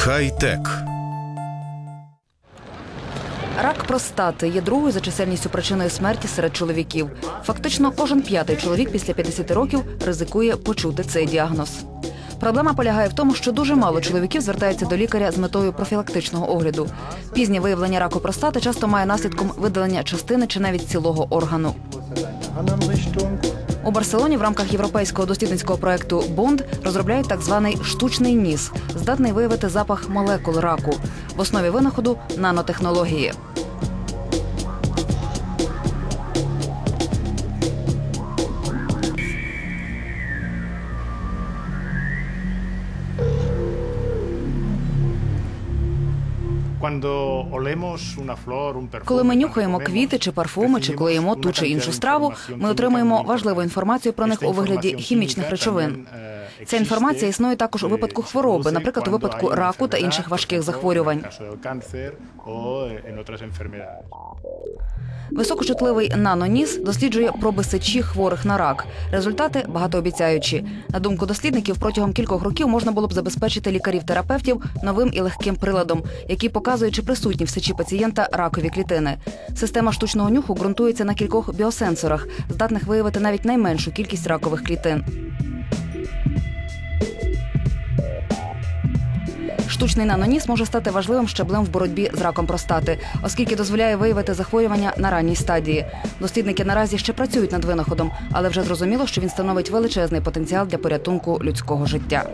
Хай-тек. Рак простати є другою за чисельністю причиною смерті серед чоловіків. Фактично, кожен п'ятий чоловік після 50 років ризикує почути цей діагноз. Проблема полягає в тому, що дуже мало чоловіків звертаються до лікаря з метою профілактичного огляду. Пізнє виявлення раку простати часто має наслідком видалення частини чи навіть цілого органу. У Барселоні в рамках європейського дослідницького проекту Бонд розробляють так званий штучний ніс, здатний виявити запах молекул раку. В основі винаходу нанотехнології. Коли ми нюхаємо квіти чи парфуми, чи клеїмо ту чи іншу страву, ми отримуємо важливу інформацію про них у вигляді хімічних речовин. Ця інформація існує також у випадку хвороби, наприклад, у випадку раку та інших важких захворювань. Високочутливий наноніс досліджує проби сечі хворих на рак. Результати багатообіцяючі. На думку дослідників, протягом кількох років можна було б забезпечити лікарів-терапевтів новим і легким приладом, який показує, чи присутні в сечі пацієнта ракові клітини. Система штучного нюху ґрунтується на кількох біосенсорах, здатних виявити навіть найменшу кількість ракових клітин. Штучний наноніс може стати важливим щеблем в боротьбі з раком простати, оскільки дозволяє виявити захворювання на ранній стадії. Дослідники наразі ще працюють над винаходом, але вже зрозуміло, що він становить величезний потенціал для порятунку людського життя.